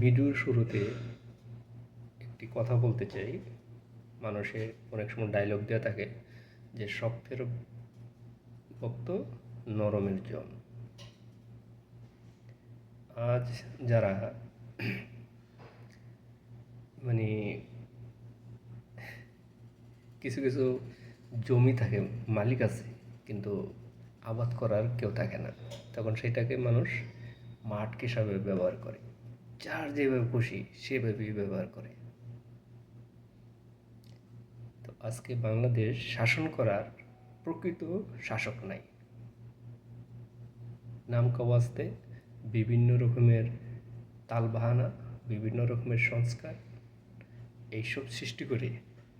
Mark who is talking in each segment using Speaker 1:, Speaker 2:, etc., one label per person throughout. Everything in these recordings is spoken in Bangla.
Speaker 1: ভিডিওর শুরুতে একটি কথা বলতে চাই। মানুষের অনেক সময় ডায়লগ দেওয়া থাকে যে শক্তের ভক্ত নরমের জন। আজ যারা মানে কিছু কিছু জমি থাকে, মালিক আছে, কিন্তু আবাদ করার কেউ থাকে না। তখন সেটাকে মানুষ মাঠ হিসাবে ব্যবহার করে। যার যেভাবে খুশি সেভাবেই ব্যবহার করে। তো আজকে বাংলাদেশ শাসন করার প্রকৃত শাসক নাই। নাম কাওয়াজতে বিভিন্ন রকমের তালবাহানা, বিভিন্ন রকমের সংস্কার, এইসব সৃষ্টি করে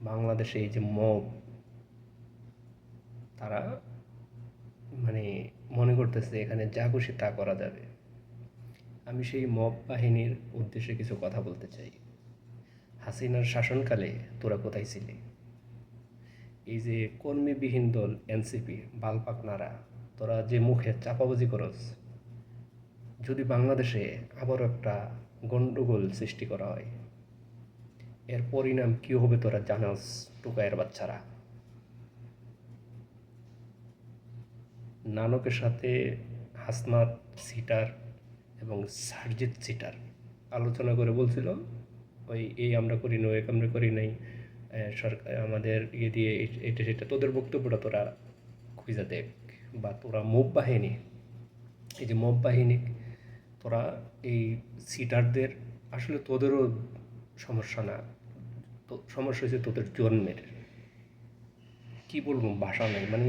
Speaker 1: বাংলাদেশে এই যে মব, তারা মানে মনে করতেছে এখানে যা খুশি তা করা যাবে। আমি সেই মব বাহিনীর উদ্দেশ্যে কিছু কথা বলতে চাই। হাসিনার শাসনকালে তোরা কোথায় ছিলি? এই যে কর্মীবিহীন দল, এনসিপি, বালপাক নারা, তোরা যে মুখে চাপাবাজি করস, যদি বাংলাদেশে আবারও একটা গণ্ডগোল সৃষ্টি করা হয়, এর পরিণাম কী হবে তোরা জানাস টুকায়ের বাচ্চারা? নানকের সাথে হাসনাত, সিটার এবং সারজিৎ সিটার। আলোচনা করে বলছিল, ওই এই আমরা করি না, ওই আমরা করি নাই। সরকার, আমাদের ইয়ে দিয়ে এটা সেটা, তোদের বক্তব্যটা তোরা খুঁজে দেখ বা তোরা মোব বাহিনী, এই যে মোব বাহিনী, তোরা এই সিটারদের, আসলে তোদেরও সমস্যা না। সমস্যা হয়েছে তোদের জন্মের। কি বলব, ভাষা নেই। মানে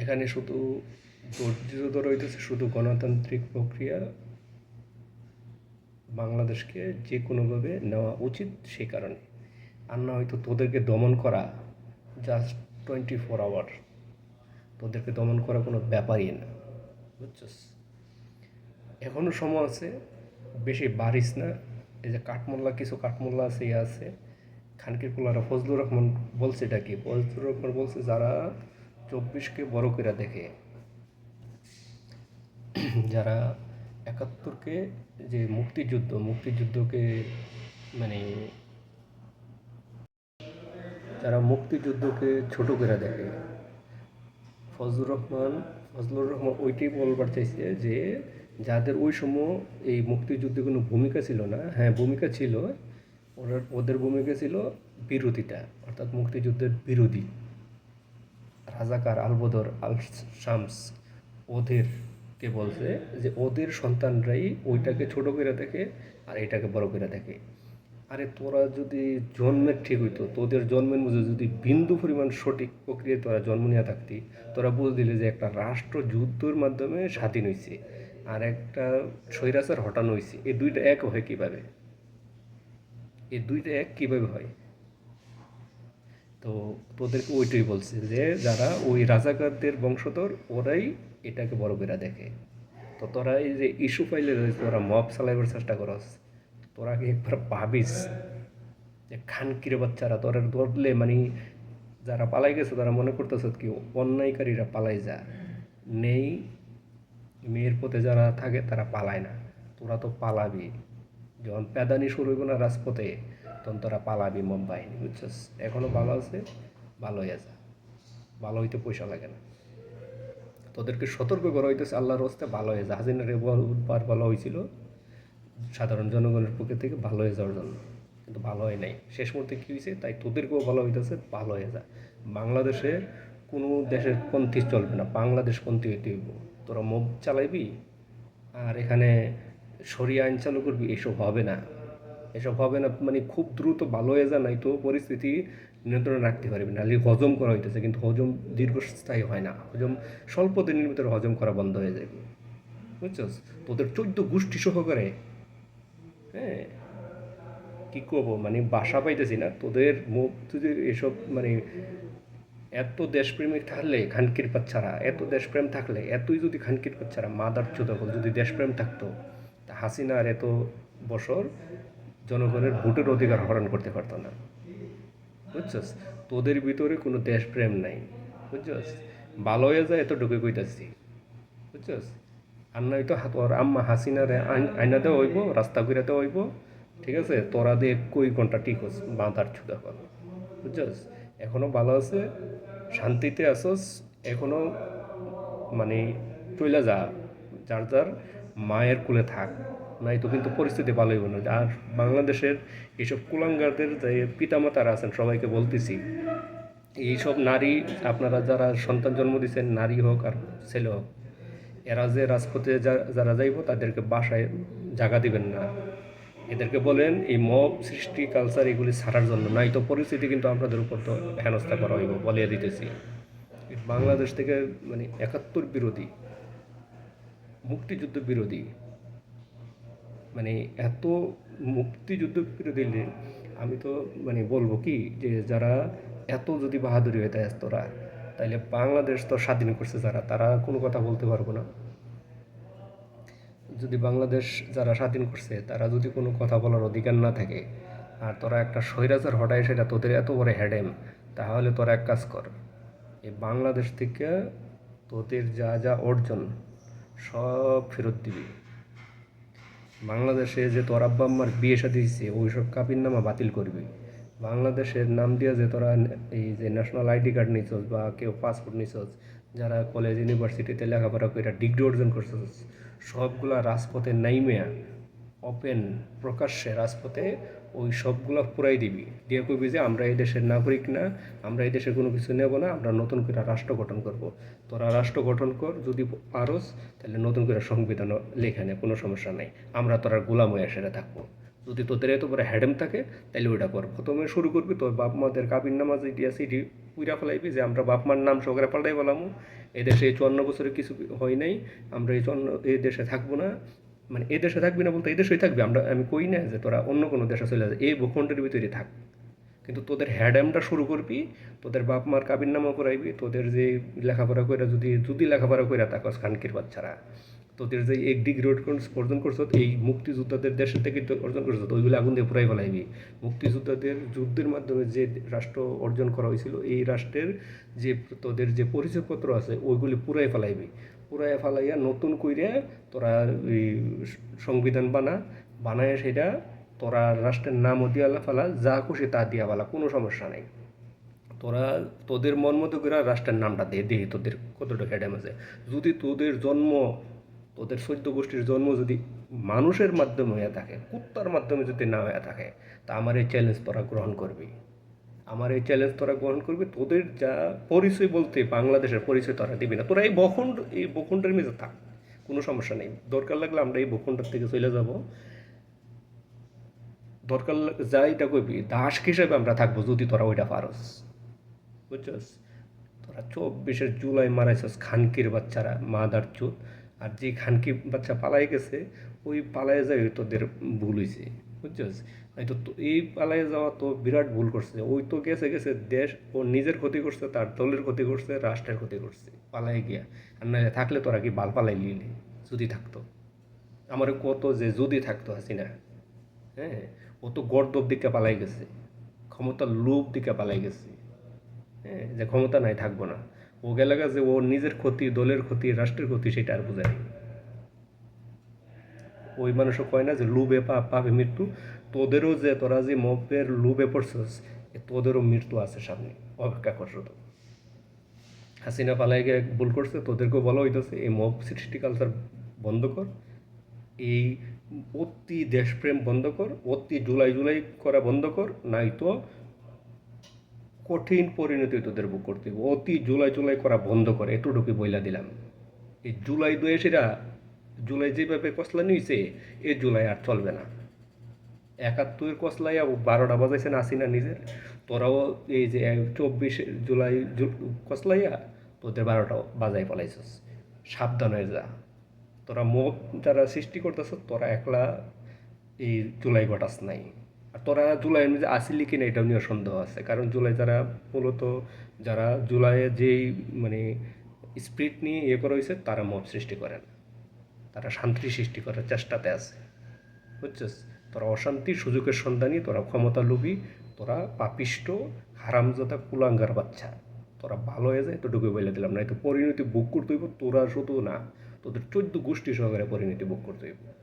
Speaker 1: এখানে শুধু জর্জিত হইতেছে শুধু গণতান্ত্রিক প্রক্রিয়া বাংলাদেশকে যে কোনোভাবে নেওয়া উচিত সেই কারণে। আর না হয়তো তোদেরকে দমন করা জাস্ট টোয়েন্টি ফোর আওয়ার তোদেরকে দমন করা কোনো ব্যাপারই না, বুঝছস? এখনও সময় আছে, বেশি বারিস না। এই যে কাঠমোল্লা, কিছু কাঠমোল্লা আছে ইয়ে আছে। খানকির পোলারা ফজলুর রহমান বলছে এটা কি? ফজলুর রহমান বলছে যারা চব্বিশকে বড় করে দেখে, যারা একাত্তরকে যে মুক্তিযুদ্ধ, মুক্তিযুদ্ধকে মানে তারা মুক্তিযুদ্ধকে ছোট করে দেখে। ফজলুর রহমান ফজলুর রহমান ওইটাই বলবার চাইছে যে যাদের ওই সময় এই মুক্তিযুদ্ধে কোনো ভূমিকা ছিল না হ্যাঁ ভূমিকা ছিল, ওরা, ওদের ভূমিকা ছিল বিরোধিতা, অর্থাৎ মুক্তিযুদ্ধের বিরোধী। রাজাকার আলবদর আল শামস ওদেরকে বলছে যে ওদের সন্তানরাই ওইটাকে ছোট করে দেখে আর এটাকে বড় করে দেখে। আরে তোরা যদি জন্মের ঠিক হইতো, তোদের জন্মের মধ্যে যদি বিন্দু পরিমাণ সঠিক প্রক্রিয়ায় তোরা জন্ম নিয়ে থাকতি, তোরা বুঝ দিলে যে একটা রাষ্ট্র যুদ্ধের মাধ্যমে স্বাধীন হয়েছে আর একটা স্বৈরাচার হটানো হয়েছে এই দুইটা এক হয় কীভাবে? এই দুইটা এক কীভাবে হয়? তো তোদেরকে ওইটাই বলছে যে যারা ওই রাজাকারদের বংশধর, ওরাই এটাকে বড় করে দেখে। তো তোরা এই যে ইস্যু ফাইলে তোরা মব চালাইবার চেষ্টা করস, তোরা কি একবার ভাবিস যে খানকির বাচ্চারা, তোরা ধরলে মানে যারা পালাই গেছে, তারা মনে করতেছে কি অন্যায়কারীরা পালাই যা। নেই, মেয়ের পথে যারা থাকে, তারা পালায় না। তোরা তো পালাবি। যখন প্যাদানি শুরু হইব না রাজপথে, তখন তোরা পালাবি মব বাহিনী, বুঝছিস? এখনও ভালো আছে, ভালো হয়ে যা। ভালো হইতে পয়সা লাগে না। তোদেরকে সতর্ক করা হইতেছে, আল্লাহর হস্তে ভালো হয়ে যা। হাজিনের বার ভালো হয়েছিল সাধারণ জনগণের পক্ষে থেকে ভালো হয়ে যাওয়ার জন্য, কিন্তু ভালো হয় নাই। শেষ মুহূর্তে কী হয়েছে তাই তোদেরকেও ভালো হইতেছে, ভালো হয়ে যা। বাংলাদেশে কোনো দেশের পন্থী চলবে না, বাংলাদেশ পন্থী হইতে হইব। তোরা মোব চালাইবি, আর এখানে সরিয়া আইন চালু করবি, এসব হবে না। এসব হবে না মানে খুব দ্রুত ভালো হয়ে যা নাই তো পরিস্থিতি নিয়ন্ত্রণে রাখতে পারবি নাহলে হজম করা হইতেছে, কিন্তু হজম দীর্ঘস্থায়ী হয় না। হজম স্বল্প দিনের ভিতরে হজম করা বন্ধ হয়ে যাবে বুঝছস তোদের চোদ্দ গোষ্ঠী সহকারে হ্যাঁ? কী করব? মানে বাসা পাইতেছি না। তোদের মুখ যদি এসব মানে এত দেশপ্রেমিক থাকলে খানকির বাচ্চারা এত দেশপ্রেম থাকলে, এতই যদি খানকির বাচ্চারা মাদার চোদকল যদি দেশপ্রেম থাকতো, তা হাসিনা আর এত বছর জনগণের ভোটের অধিকার হরণ করতে পারতো না। বুঝছস? তোদের ভিতরে কোনো দেশপ্রেম নাই, বুঝছস? ভালো হয়ে যায় এতটুকু কইতাছি, বুঝছস? আর নয়তো তোর আম্মা হাসিনারে আইন- আইনা দেওয়া হইব, রাস্তা দেওয়া হইব, ঠিক আছে? তোরা দিয়ে কই ঘণ্টা ঠিক হস, বাঁধার ছুদা কর, বুঝছস? এখনও ভালো আছে, শান্তিতে আসস, এখনও মানে চইলা যা, যার যার মায়ের কুলে থাক। নাই তো কিন্তু পরিস্থিতি ভালো হইব না। আর বাংলাদেশের এইসব কুলাঙ্গারদের যে পিতামাতারা আছেন, সবাইকে বলতেছি, এইসব নারী, আপনারা যারা সন্তান জন্ম দিচ্ছেন নারী হোক আর ছেলে হোক, এরা যে রাজপথে যারা যাইব, তাদেরকে বাসায় জায়গা দিবেন না। এদেরকে বলেন, এই মব সৃষ্টি কালচার এগুলি ছাড়ার জন্য, নাই তো পরিস্থিতি কিন্তু আপনাদের উপর তো হেনস্থা করা হইব বলিয়ে দিতেছি। বাংলাদেশ থেকে মানে একাত্তর বিরোধী, মুক্তিযুদ্ধ বিরোধী মানে এত মুক্তিযুদ্ধ বিরোধী লে- আমি তো মানে বলব কি যে যারা এত যদি বাহাদুরি হয়ে থাকে তোরা, তাইলে বাংলাদেশ তো স্বাধীন করছে যারা, তারা কোনো কথা বলতে পারব না। যদি বাংলাদেশ যারা স্বাধীন করছে, তারা যদি কোনো কথা বলার অধিকার না থাকে, আর তোরা একটা স্বৈরাচার হটায় সেটা তোদের এত বড় হ্যাডেম, তাহলে তোরা এক কাজ কর এই বাংলাদেশ থেকে তোদের যা যা অর্জন, সব ফেরত দিবি। বাংলাদেশে যে তোর আব্বা আম্মার বিয়ে সাথে দিচ্ছে ওই সব নামা বাতিল করবে। বাংলাদেশের নাম দিয়ে যে তোরা এই যে ন্যাশনাল আইডি কার্ড নিছস বা কেউ পাসপোর্ট নিছস, যারা কলেজ ইউনিভার্সিটিতে লেখাপড়া করে ডিগ্রি অর্জন করছস, সবগুলা রাজপথে নাইমেয়া ওপেন প্রকাশ্যে রাজপথে ওই সবগুলা পুরাই দিবি। দিয়ে কবি যে আমরা এই দেশের নাগরিক না, আমরা এই দেশে কোনো কিছু নেব না, আমরা নতুন করে রাষ্ট্র গঠন করব। তোরা রাষ্ট্র গঠন কর, যদি পারস, তাহলে নতুন করে সংবিধান লেখা নেয় কোনো সমস্যা নেই। আমরা তোরা গোলাম হয়ে সেটা থাকব। যদি তোদের এত বড় হ্যাডেম থাকে, তাহলে ওইটা কর। প্রথমে শুরু করবি তোর বাপ মাদের কাবির নামাজ আছে ইটি পুইরা ফেলাইবি যে আমরা বাপ মার নাম সহকারে পাল্টাই ফেলামু এদেশে এই চুয়ান্ন বছরে কিছু হয় নাই, আমরা এই চুয়ান্ন এই দেশে থাকব না। মানে এই দেশে থাকবি না বলতে এই দেশেই থাকবি। আমরা, আমি কই না যে তোরা অন্য কোনো দেশে চলে যাবে এই ভূখণ্ডের ভিতরে থাক। কিন্তু তোদের হ্যাডামটা শুরু করবি, তোদের বাপ মার কাবির নামও করাইবি, তোদের যে লেখাপড়া করে যদি যদি লেখাপড়া করে থাকস খানকির বাচ্চারা, তোদের যে এক ডিগ্রি অর্জন করছ, এই মুক্তিযোদ্ধাদের দেশের থেকে অর্জন করছ ওইগুলো আগুন দিয়ে পুরাই ফেলাইবি। মুক্তিযোদ্ধাদের যুদ্ধের মাধ্যমে যে রাষ্ট্র অর্জন করা হয়েছিল, এই রাষ্ট্রের যে তোদের যে পরিচয়পত্র আছে, ওইগুলি পুরাই ফেলাইবি। পুরাই ফালাইয়া নতুন কইরে তোরা ওই সংবিধান বানা, বানায় সেটা তোরা রাষ্ট্রের নামও দিয়া ফেলা, যা খুশি তা দিয়া ফেলা, কোনো সমস্যা নেই। তোরা, তোদের মন মতো করে রাষ্ট্রের নামটা দিয়ে দিই তোদের কতটা হ্যাডাম আছে। যদি তোদের জন্ম, তোদের সৈদ্য গোষ্ঠীর জন্ম যদি মানুষের মাধ্যমে হয়ে থাকে, কুত্তার মাধ্যমে যদি না হয়ে থাকে, তা আমার এই চ্যালেঞ্জ তোরা গ্রহণ করবি। আমার এই চ্যালেঞ্জ তোরা গ্রহণ করবি, তোদের যা পরিচয় বলতে বাংলাদেশের পরিচয় তোরা দিবি না। তোরা এই বখণ্ড এই বখণ্ডের মেঝে থাক, কোনো সমস্যা নেই। দরকার লাগলে আমরা এই বখণ্ডের থেকে চলে যাব। দরকার যা এটা করবি দাস হিসেবে আমরা থাকব যদি তোরা ওইটা পারস। বুঝছস? তোরা চব্বিশের জুলাই মারাইছস খানকির বাচ্চারা, মাদার চোদ। আর যে খানকি বাচ্চা পালাই গেছে, ওই পালায় যায় তোদের ভুল হয়েছে বুঝছস? এই তো এই পালায় যাওয়া তো বিরাট ভুল করছে। ওই তো গেছে গেছে, দেশ ও নিজের ক্ষতি করছে, তার দলের ক্ষতি করছে, রাষ্ট্রের ক্ষতি করছে পালাই গিয়া। আর নাহলে থাকলে তোরা কি বাল পালাই লিলি যদি থাকতো। আমার কত যে যদি থাকতো হাসিনা হ্যাঁ ও তো গর্দব দিকে পালাই গেছে, ক্ষমতার লোভ দিকে পালাই গেছে হ্যাঁ যে ক্ষমতা নাই, থাকব না। ও গেলে যে ও নিজের ক্ষতি, দলের ক্ষতি, রাষ্ট্রের ক্ষতি, সেটা আর বোঝে নাই। ওই মানুষও কয় না যে, লুবে পাপ পাবে মৃত্যু। তোদেরও যে, তোরা যে মবের লুবে পড়ছস তোদেরও মৃত্যু আছে সামনে। অপেক্ষা করছ তো হাসিনা পালাই গিয়ে ভুল করছে, তোদেরকেও বলা হইতেছে, এই মব সৃষ্টি কালচার বন্ধ কর। এই অতি দেশপ্রেম বন্ধ কর, অতি জুলাই জুলাই করা বন্ধ কর নাই তো কঠিন পরিণতি তোদের বুক করতে অতি জুলাই জুলাই করা বন্ধ করে। এতটুকু বইলা দিলাম। এই জুলাই দুয়েসিরা জুলাই যেভাবে কসলা নিয়েছে এই জুলাই আর চলবে না। একাত্তরের কসলাইয়া বারোটা বাজাইছে নাসিনা নিজের। তোরাও এই যে চব্বিশে জুলাই কসলাইয়া তোদের বারোটা বাজাই পালাইছস সাবধান হয়ে যা। তোরা মুখ যারা সৃষ্টি করতেছ তোরা একলা এই জুলাই ঘটাস নাই। আর তোরা জুলাইয়ের মধ্যে আসিলি কিনা এটাও নিয়ে সন্দেহ আছে। কারণ জুলাই যারা, মূলত যারা জুলাইয়ে যেই মানে স্পিরিট নিয়ে ইয়ে করা হয়েছে তারা মব সৃষ্টি করে না। তারা শান্তি সৃষ্টি করার চেষ্টাতে আছে। বুঝছিস? তোরা অশান্তি, সুযোগের সন্ধানী, তোরা ক্ষমতা লোভী, তোরা পাপিষ্ট, হারামজাদা, কুলাঙ্গার বাচ্চা। তোরা ভালো হয়ে যায় তো ঢুকে বলে দিলাম। না তো পরিণতি বুক করতে হইব, তোরা শুধু না, তোদের চোদ্দ গোষ্ঠী সহকারে পরিণতি ভোগ করতে হইব।